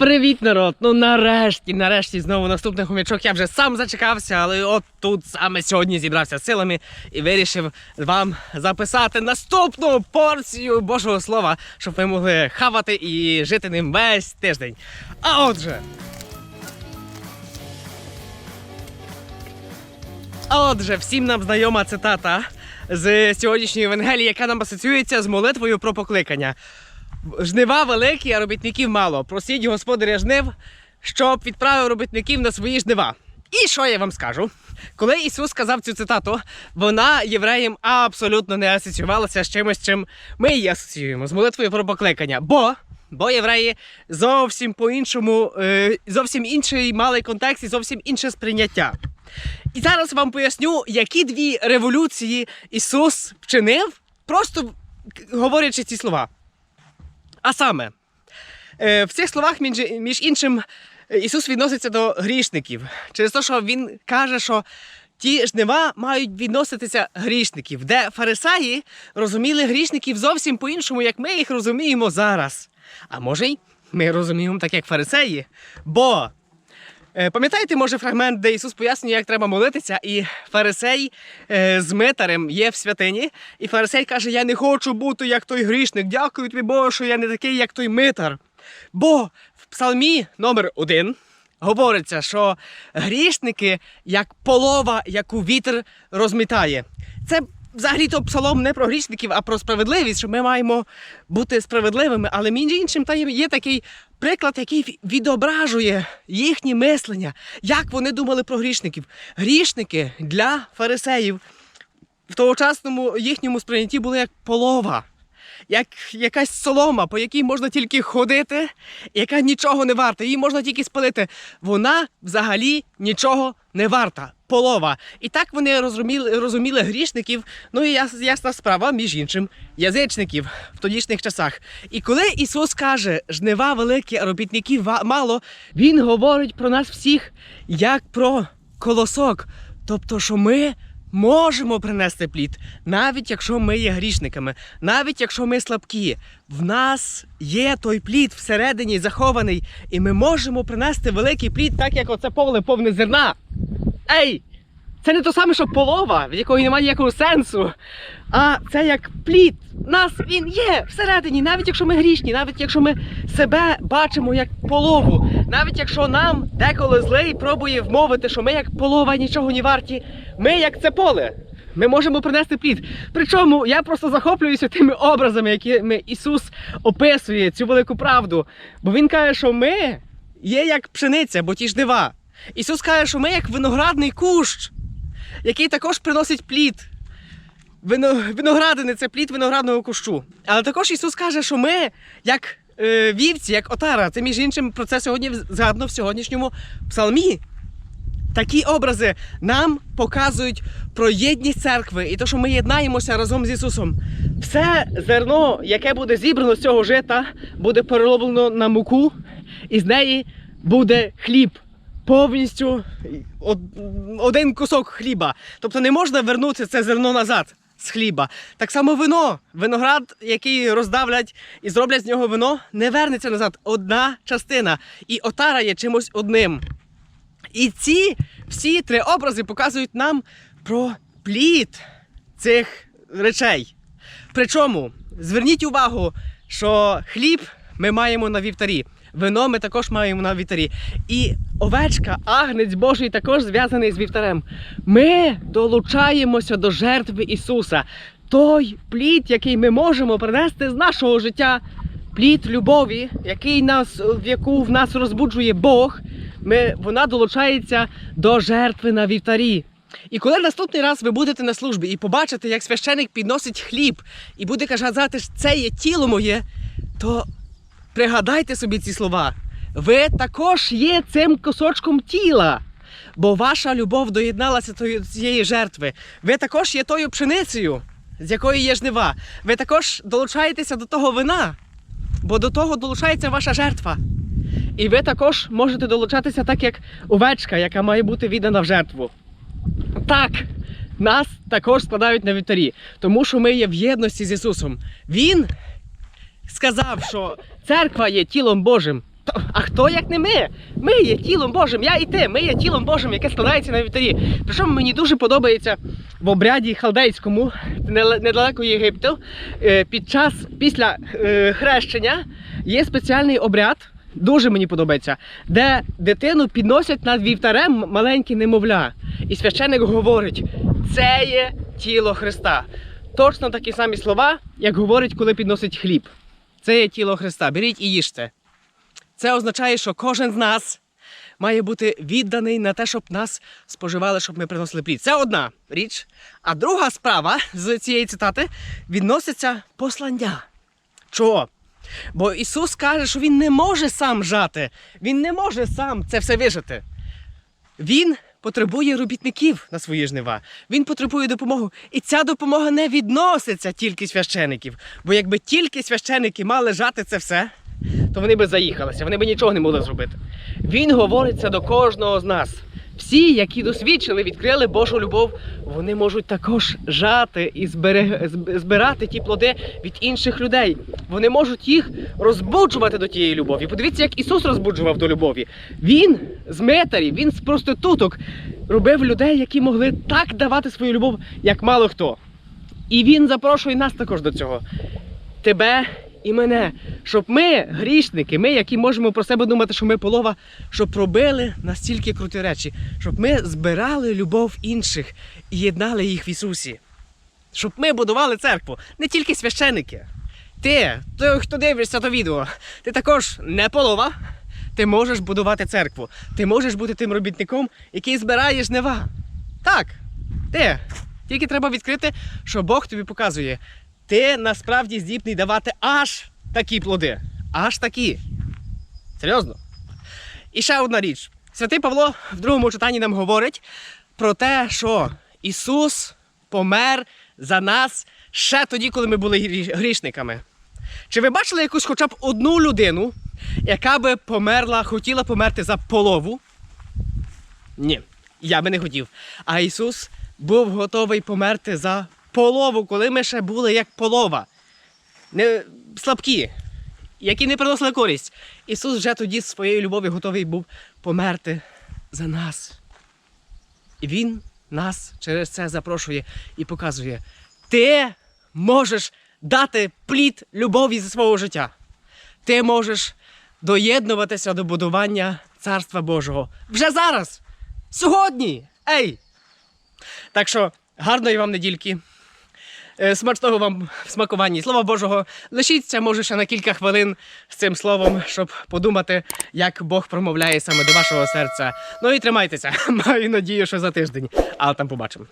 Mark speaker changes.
Speaker 1: Привіт, народ! Ну нарешті, нарешті, знову наступний хомячок. Я вже сам зачекався, але от тут саме сьогодні зібрався силами і вирішив вам записати наступну порцію Божого Слова, щоб ви могли хавати і жити ним весь тиждень. А отже. А отже, всім нам знайома цитата з сьогоднішньої Евангелії, яка нам асоціюється з молитвою про покликання. Жнива великі, а робітників мало. Просіть господаря жнив, щоб відправив робітників на свої жнива. І що я вам скажу? Коли Ісус сказав цю цитату, вона євреям абсолютно не асоціювалася з чимось, чим ми її асоціюємо з молитвою про покликання. Бо, бо євреї зовсім по-іншому, е, зовсім інший мали контекст і зовсім інше сприйняття. І зараз вам поясню, які дві революції Ісус вчинив, просто говорячи ці слова. А саме, е, в цих словах, між, іншим, Ісус відноситься до грішників через те, що Він каже, що ті жнива мають відноситися грішників, де фарисеї розуміли грішників зовсім по-іншому, як ми їх розуміємо зараз. А може й ми розуміємо так, як фарисеї. Бо Пам'ятаєте, може, фрагмент, де Ісус пояснює, як треба молитися, і фарисей е, з митарем є в святині, і фарисей каже: Я не хочу бути як той грішник. Дякую тобі, Боже, що я не такий, як той митар. Бо в псалмі номер один говориться, що грішники як полова, яку вітер розмітає. Це взагалі то псалом не про грішників, а про справедливість, що ми маємо бути справедливими. Але між іншим та є є такий приклад, який відображує їхнє мислення, як вони думали про грішників. Грішники для фарисеїв в тогочасному їхньому сприйнятті були як полова. Як якась солома, по якій можна тільки ходити, яка нічого не варта, її можна тільки спалити. Вона взагалі нічого не варта. Полова. І так вони розуміли, розуміли грішників, ну і ясна справа, між іншим, язичників в тодішніх часах. І коли Ісус каже, жнива великі, а робітників мало, Він говорить про нас всіх як про колосок. Тобто, що ми можемо принести плід, навіть якщо ми є грішниками, навіть якщо ми слабкі. В нас є той плід всередині захований, і ми можемо принести великий плід, так як оце поле повне зерна. Ей! Це не то саме, що полова, в якої немає ніякого сенсу. А це як плід. Нас він є всередині, навіть якщо ми грішні, навіть якщо ми себе бачимо як полову, навіть якщо нам деколи злий пробує вмовити, що ми як полова нічого не варті, ми як це поле. Ми можемо принести плід. Причому я просто захоплююся тими образами, якими Ісус описує цю велику правду. Бо Він каже, що ми є як пшениця, бо ті ж дива. Ісус каже, що ми як виноградний кущ, який також приносить плід. Вино, виноградини це плід виноградного кущу. Але також Ісус каже, що ми, як е, вівці, як отара, це між іншим про це сьогодні згадано в сьогоднішньому псалмі. Такі образи нам показують про єдність церкви і те, що ми єднаємося разом з Ісусом. Все зерно, яке буде зібрано з цього жита, буде перероблено на муку, і з неї буде хліб. Повністю один кусок хліба. Тобто не можна вернути це зерно назад з хліба. Так само вино. Виноград, який роздавлять і зроблять з нього вино, не вернеться назад. Одна частина. І отара є чимось одним. І ці всі три образи показують нам про плід цих речей. Причому зверніть увагу, що хліб ми маємо на вівтарі, вино ми також маємо на вівтарі. І овечка, агнець Божий також зв'язаний з вівтарем. Ми долучаємося до жертви Ісуса. Той плід, який ми можемо принести з нашого життя, плід любові, який нас, в яку в нас розбуджує Бог, ми, вона долучається до жертви на вівтарі. І коли наступний раз ви будете на службі і побачите, як священик підносить хліб і буде казати, що це є тіло моє, то пригадайте собі ці слова. Ви також є цим кусочком тіла, бо ваша любов доєдналася до цієї жертви. Ви також є тою пшеницею, з якої є жнива. Ви також долучаєтеся до того вина, бо до того долучається ваша жертва. І ви також можете долучатися так, як овечка, яка має бути віддана в жертву. Так, нас також складають на вівтарі, тому що ми є в єдності з Ісусом. Він сказав, що церква є тілом Божим. а хто як не ми? Ми є тілом Божим, я і ти, ми є тілом Божим, яке складається на вівтарі. Причому мені дуже подобається в обряді халдейському, недалеко Єгипту, е, під час після е, хрещення є спеціальний обряд. Дуже мені подобається, де дитину підносять над вівтарем маленьке немовля. І священик говорить: це є тіло Христа. Точно такі самі слова, як говорить, коли підносить хліб. Це є тіло Христа. Беріть і їжте. Це означає, що кожен з нас має бути відданий на те, щоб нас споживали, щоб ми приносили плід. Це одна річ. А друга справа з цієї цитати відноситься послання. Чого? Бо Ісус каже, що Він не може сам жати, Він не може сам це все вижити. Він потребує робітників на свої жнива. Він потребує допомоги. І ця допомога не відноситься тільки священиків. Бо якби тільки священики мали жати це все, то вони би заїхалися, вони би нічого не могли зробити. Він говориться до кожного з нас. Всі, які досвідчили, відкрили Божу любов, вони можуть також жати і збирати ті плоди від інших людей. Вони можуть їх розбуджувати до тієї любові. Подивіться, як Ісус розбуджував до любові. Він з метарів, він з проституток робив людей, які могли так давати свою любов, як мало хто. І він запрошує нас також до цього. Тебе і мене. Щоб ми, грішники, ми, які можемо про себе думати, що ми полова, щоб робили настільки круті речі, щоб ми збирали любов інших і єднали їх в Ісусі. Щоб ми будували церкву, не тільки священики. Ти, той, хто дивишся то відео, ти також не полова. Ти можеш будувати церкву. Ти можеш бути тим робітником, який збирає жнива. Так, ти. Тільки треба відкрити, що Бог тобі показує. Ти насправді здібний давати аж такі плоди. Аж такі. Серйозно. І ще одна річ. Святий Павло в другому читанні нам говорить про те, що Ісус помер за нас ще тоді, коли ми були грішниками. Чи ви бачили якусь хоча б одну людину, яка би померла, хотіла померти за полову? Ні, я би не хотів. А Ісус був готовий померти за полову, коли ми ще були як полова. Не слабкі, які не приносили користь. Ісус вже тоді своєю любов'ю готовий був померти за нас. І Він нас через це запрошує і показує: ти можеш дати плід любові зі свого життя. Ти можеш доєднуватися до будування Царства Божого вже зараз, сьогодні. Ей! Так що гарної вам недільки. Е, Смачного вам в смакуванні Слова Божого. Лишіться, може, ще на кілька хвилин з цим словом, щоб подумати, як Бог промовляє саме до вашого серця. Ну і тримайтеся. Маю надію, що за тиждень. Але там побачимо.